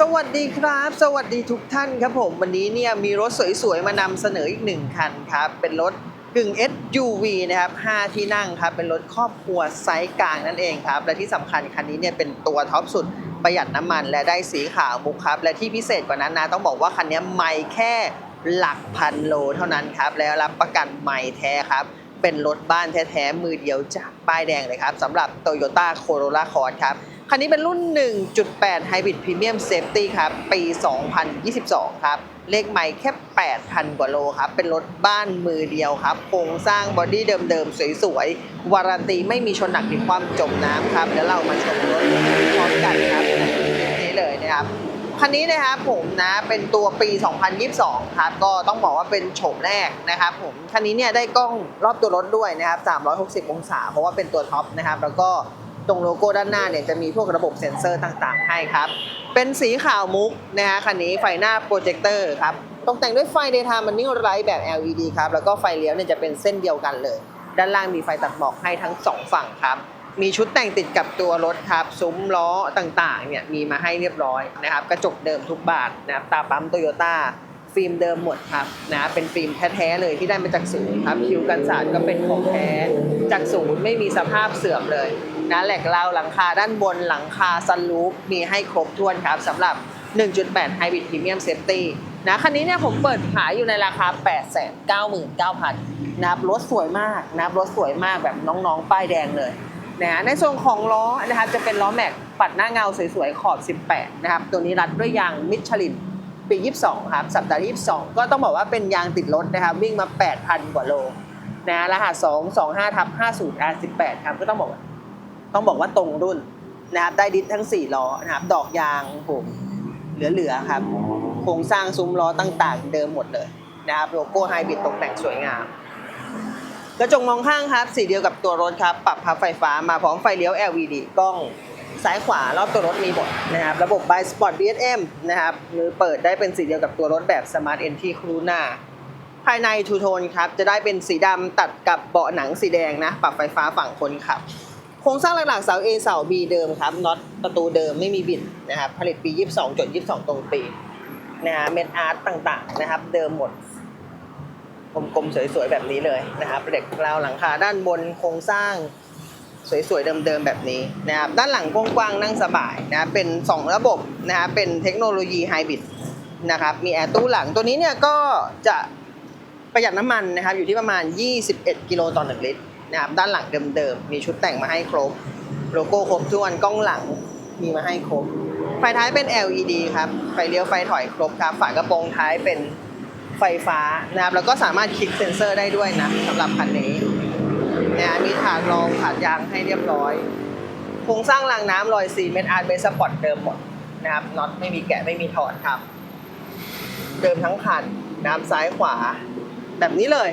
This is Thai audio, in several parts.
สวัสดีครับ สวัสดีทุกท่านครับผมวันนี้เนี่ยมีรถสวยๆมานำเสนออีกหนึ่งคันครับ เป็นรถกึ่ง SUV นะครับ 5 ที่นั่งครับ เป็นรถครอบครัวไซส์กลางนั่นเองครับ และที่สำคัญคันนี้เนี่ยเป็นตัวท็อปสุดประหยัดน้ำมัน และได้สีขาวมุกครับ และที่พิเศษกว่านั้นนะต้องบอกว่าคันนี้ไม่แค่หลักพันโลเท่านั้นครับ แล้วรับประกันไม่แท้ครับเป็นรถบ้านแท้ๆมือเดียวจากป้ายแดงเลยครับสำหรับ Toyota Corolla Cross ครับ คันนี้เป็นรุ่น 1.8 Hybrid Premium Safety ครับ ปี 2022 ครับ เลขใหม่แค่ 8,000 กว่าโลครับ เป็นรถบ้านมือเดียวครับ โครงสร้างบอดี้เดิมๆ สวยๆ วารันตีไม่มีชนหนักหรือความจมน้ำครับ แล้วเรามาชมรถพร้อมกันครับนี่เลยนะครับคันนี้นะครับผมนะเป็นตัวปี 2022 ครับก็ต้องบอกว่าเป็นโฉมแรกนะครับผมคันนี้เนี่ยได้กล้องรอบตัวรถด้วยนะครับ 360 องศา เพราะว่าเป็นตัวท็อปนะครับ แล้วก็ ตรงโลโก้ด้านหน้าเนี่ยจะมีพวกระบบเซ็นเซอร์ต่างๆ ให้ครับ เป็นสีขาวมุกนะฮะคันนี้ไฟหน้าโปรเจคเตอร์ครับตกแต่งด้วยไฟ Daytime Running Light แบบ LED ครับ แล้วก็ไฟเลี้ยวเนี่ยจะเป็นเส้นเดียวกันเลย ด้านล่างมีไฟตัดหมอกให้ทั้งสองฝั่งครับ มีชุดแต่งติดกับตัวรถครับ ซุ้มล้อต่างๆ เนี่ยมีมาให้เรียบร้อยนะครับ กระจกเดิมทุกบานนะครับ ตาปั๊มโตโยต้า ฟิล์มเดิมหมดครับนะ เป็นฟิล์มแท้ๆเลยที่ได้มาจากศูนย์ครับ คิวกันสาดก็เป็นของแท้จากศูนย์ไม่มีสภาพเสื่อมเลย นะแหลกเหลาหลังคาด้านบนหลังคาซันรูฟมีให้ครบถ้วนครับสำหรับ 1.8 Hybrid Premium Safety นะคันนี้เนี่ยผมเปิดขายอยู่ในราคา 899,000นะครับรถสวยมากนะครับรถสวยมากแบบน้องๆ ป้ายแดงเลยนะฮะในส่วนของล้อนะครับจะเป็นล้อแม็กปัดหน้าเงาสวยๆ ขอบ 18 นะครับ ตัวนี้รัดด้วยยางมิชลินปี 22 ครับ สัปดาห์ที่22 ก็ต้องบอกว่าเป็นยางติดรถนะครับ วิ่งมา 8,000 กว่าโลนะรหัส 2 25ทับ50 R18 ครับก็ต้องบอกว่า ต้องบอกว่าตรงรุ่นนะครับได้ดิสทั้ง 4 ล้อนะครับดอกยางผมเหลือๆครับโครงสร้างซุ้มล้อต่างๆ เดิมหมดเลยนะครับโลโก้ไฮบริดตกแต่งสวยงามกระจกมองข้างครับสีเดียวกับตัวรถครับปรับพับไฟฟ้ามาพร้อมไฟเลี้ยว LED กล้องซ้ายขวารอบตัวรถมีหมดนะครับระบบ by s p o t BSM นะครับมือเปิดได้เป็นสีเดียวกับตัวรถแบบ Smart Entry ครูหน้าภายในทูโทนครับจะได้เป็นสีดำตัดกับเบาะหนังสีแดงนะปรับไฟฟ้าฝั่งคนขับ โครงสร้างหลักๆเสา A เสา B เดิมครับน็อตประตูเดิมไม่มีบิดนะครับผลิตปี 22จด22 ตรงปีนะฮะเม็ดอาร์ตต่างๆนะครับ เดิมหมดกลมๆสวยๆแบบนี้เลยนะครับเหล็กราวหลังคาด้านบนโครงสร้างสวยๆเดิมๆแบบนี้นะครับด้านหลังกว้างๆนั่งสบายนะเป็น 2 ระบบนะครับเป็นเทคโนโลยีไฮบริดนะครับมีแอร์ตู้หลังตัวนี้เนี่ยก็จะประหยัดน้ำมันนะครับอยู่ที่ประมาณ 21 กิโลต่อ 1 ลิตร นะครับด้านหลังเดิมๆมีชุดแต่งมาให้ครบ โลโก้ครบถ้วนกล้องหลังมีมาให้ครบ ไฟท้ายเป็น LED ครับไฟเลี้ยวไฟถอยครบครับฝากระโปรงท้ายเป็นไฟฟ้านะครับแล้วก็สามารถคลิกเซ็นเซอร์ได้ด้วยนะสำหรับคันนี้นะมีถาดรองถาดยางให้เรียบร้อยโครงสร้างรางน้ำรอยซีเมนต์อาร์ตเบสปอร์ตเดิมหมดนะครับน็อตไม่มีแกะไม่มีถอดครับ เดิมทั้งคันน้ำซ้ายขวา แบบนี้เลย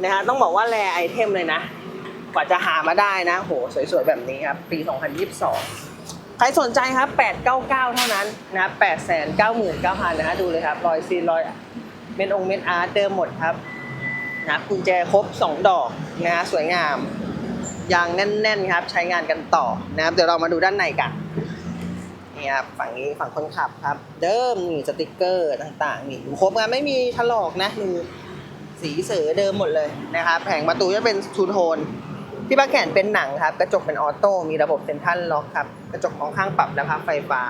นะฮะต้องบอกว่าแรไอเทมเลยนะ กว่าจะหามาได้นะ โห สวยๆ แบบนี้ครับ ปี 2022 ใครสนใจครับ 899 เท่านั้นนะ899,000นะฮะดูเลยครับ รอยซีนรอยเม็ดองเม็ดอาร์ตเดิมหมดครับนะกุญแจครบ 2 ดอกนะฮะสวยงามยางแน่นๆครับ ใช้งานกันต่อนะครับ เดี๋ยวเรามาดูด้านในกันนี่ครับฝั่งนี้ฝั่งคนขับครับ เดิมนี่สติกเกอร์ต่างๆนี่ครบงานไม่มีถลอกนะดู สีเสือเดิมหมดเลยนะครับแผงประตูจะเป็นทูโทน ที่บ้าแขนเป็นหนังครับ กระจกเป็นออโต้มีระบบเซ็นทรัลล็อกครับ กระจกของข้างปรับและพับไฟฟ้า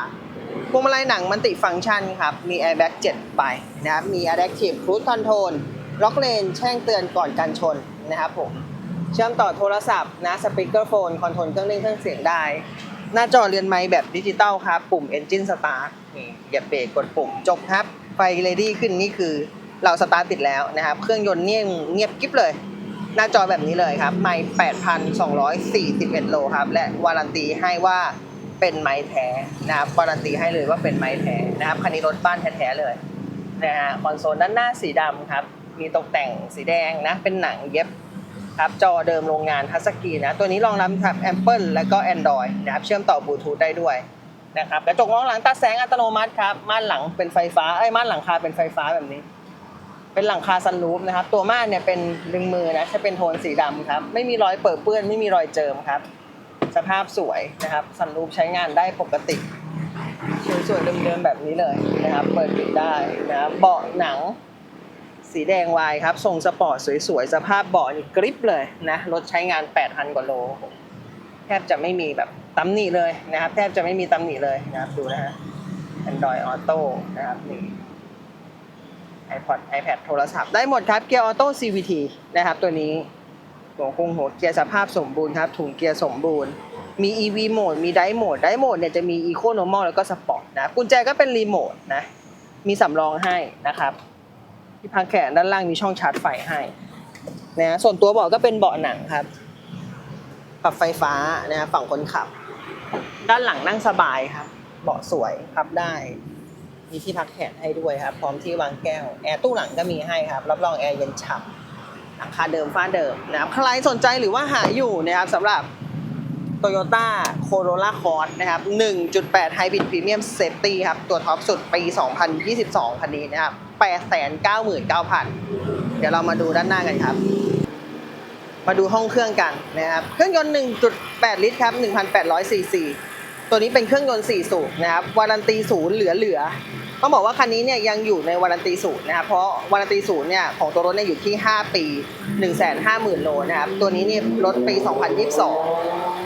พวงมาลัยหนังมันติฟังก์ชันครับ มี Airbag 7ใบนะครับมี Adaptive Cruise Control ล็อกเลนแจ้งเตือนก่อนการชนนะครับผม เชื่อมต่อโทรศัพท์นะสปีกเกอร์โฟนคอนโทรลเครื่องเล่นเครื่องเสียงได้ หน้าจอเรียนไมค์แบบดิจิตอลครับ ปุ่ม Engine Start นี่เหยียบเบรกกดปุ่มจบครับ ไฟเรดี้ขึ้นนี่คือ เราสตาร์ทติดแล้วนะครับ เครื่องยนต์เงียบเงียบกิ๊บเลย หน้าจอแบบนี้เลยครับ ไมค์8,241 โลครับ และวารันตีให้ว่าเป็นไม้แท้นะครับวารันตีให้เลยว่าเป็นไม้แท้นะครับ คันนี้รถบ้านแท้ๆเลยนะฮะคอนโซลด้านหน้าสีดำครับ มีตกแต่งสีแดงนะ เป็นหนังเย็บครับ จอเดิมโรงงานทัสกีนนะตัวนี้รองรับครับ Apple และก็ Android นะครับ เชื่อมต่อบลูทูธได้ด้วยนะครับ กระจกมองหลังตัดแสงอัตโนมัติครับ ม่านหลังเป็นไฟฟ้า เอ้ย ม่านหลังคาเป็นไฟฟ้าแบบนี้ เป็นหลังคาซันรูฟนะครับ ตัวม่านเนี่ยเป็นดึงมือนะจะเป็นโทนสีดำครับ ไม่มีรอยเปิดเปื้อน ไม่มีรอยเจิมครับ สภาพสวยนะครับซันรูฟใช้งานได้ปกติสวยๆเดิมๆแบบนี้เลยนะครับ เปิดปิดได้นะครับเบาะหนังสีแดงวายครับทรงสปอร์ตสวยๆ สภาพเบาะนี่กริปเลยนะรถใช้งาน 8,000 กว่าโล แทบจะไม่มีแบบตำหนิเลยนะครับ แทบจะไม่มีตำหนิเลยนะครับ ดูนะฮะ Android Auto นะครับนี่ iPod iPad โทรศัพท์ได้หมดครับเกียร์ออโต้ CVT นะครับตัวนี้หัวคงหัวเกียร์สภาพสมบูรณ์ครับถุงเกียร์สมบูรณ์ มี EV โหมด มีไดโหมดไดโหมดเนี่ยจะมี Eco Normal แล้วก็ Sport นะกุญแจก็เป็นรีโมทนะมีสำรองให้นะครับที่พักแขนด้านล่างมีช่องชาร์จไฟให้นะส่วนตัวเบาะก็เป็นเบาะหนังครับปรับไฟฟ้านะฝั่งคนขับ ด้านหลังนั่งสบายครับ เบาะสวยพับได้ มีที่พักแขนให้ด้วยครับ พร้อมที่วางแก้ว แอร์ตู้หลังก็มีให้ครับ รับรองแอร์เย็นฉ่ำหลังคาเดิมฟ้าเดิมนะครับ ใครสนใจหรือว่าหาอยู่นะครับสำหรับ Toyota Corolla Cross นะครับ 1.8 Hybrid Premium Safety ครับ ตัวท็อปสุดปี 2022 คันนี้นะครับ 899,000 เดี๋ยวเรามาดูด้านหน้ากันครับ มาดูห้องเครื่องกันนะครับ เครื่องยนต์ 1.8 ลิตรครับ 1,800 ซีซี ตัวนี้เป็นเครื่องยนต์ 4 สูบนะครับ วารันตีศูนย์เหลือเหลือ ต้องบอกว่าคันนี้เนี่ยยังอยู่ในวารันตีศูนย์นะครับเพราะวารันตีศูนย์เนี่ยของตัวรถเนี่ยอยู่ที่ 5 ปี 150,000 โลนะครับตัวนี้เนี่ยรถปี 2022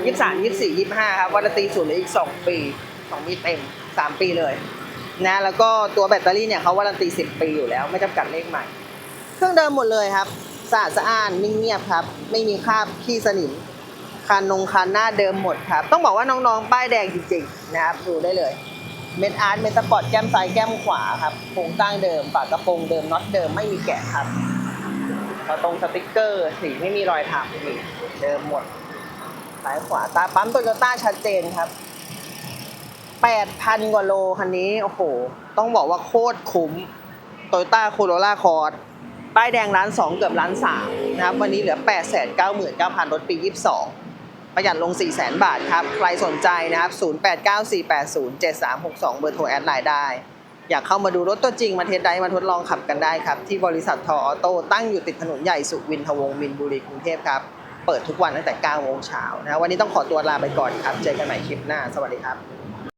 23 24 25ครับวารันตีศูนย์เหลืออีก 2 ปี 2 ปีเต็ม 3 ปีเลยนะแล้วก็ตัวแบตเตอรี่เนี่ยเขาวารันตี 10 ปีอยู่แล้วไม่จำกัดเลขใหม่ เครื่องเดิมหมดเลยครับสะอาดสะอ้านนิ่งเงียบครับ ไม่มีคราบขี้สนิมคันนงคันหน้าเดิมหมดครับ ต้องบอกว่าน้องๆ ป้ายแดงจริงๆนะครับดูได้เลย เมดอาร์ตเมดสปอร์ตแก้มซ้ายแก้มขวาครับโครงตั้งเดิมฝากระโปรงเดิมน็อตเดิมไม่มีแกะครับพอตรงสติกเกอร์สีไม่มีรอยถากอีกเดิมหมดซ้ายขวาตาปั๊มโตโยต้าชัดเจนครับ8,000 กว่าโลคันนี้ โอ้โห ต้องบอกว่าโคตรคุ้มโตโยต้าโคโรล่าคอร์ดป้ายแดงล้านสองเกือบล้านสามนะครับ วันนี้เหลือ 8 9 9 0 0 0รถปี 22 ประหยัดลง 4 0 0 0 0 0 บาทครับ ใครสนใจนะครับ 0894807362 เบอร์โทรแอดไลน์ได้ อยากเข้ามาดูรถตัวจริงมาเทสได้มาทดลองขับกันได้ครับ ที่บริษัททอออโต้ตั้งอยู่ติดถนนใหญ่สุวินทวงศ์มินบุรีกรุงเทพครับ เปิดทุกวันตั้งแต่ 9 โมงเช้านะวันนี้ต้องขอตัวลาไปก่อนครับ เจอกันใหม่คลิปหน้า สวัสดีครับ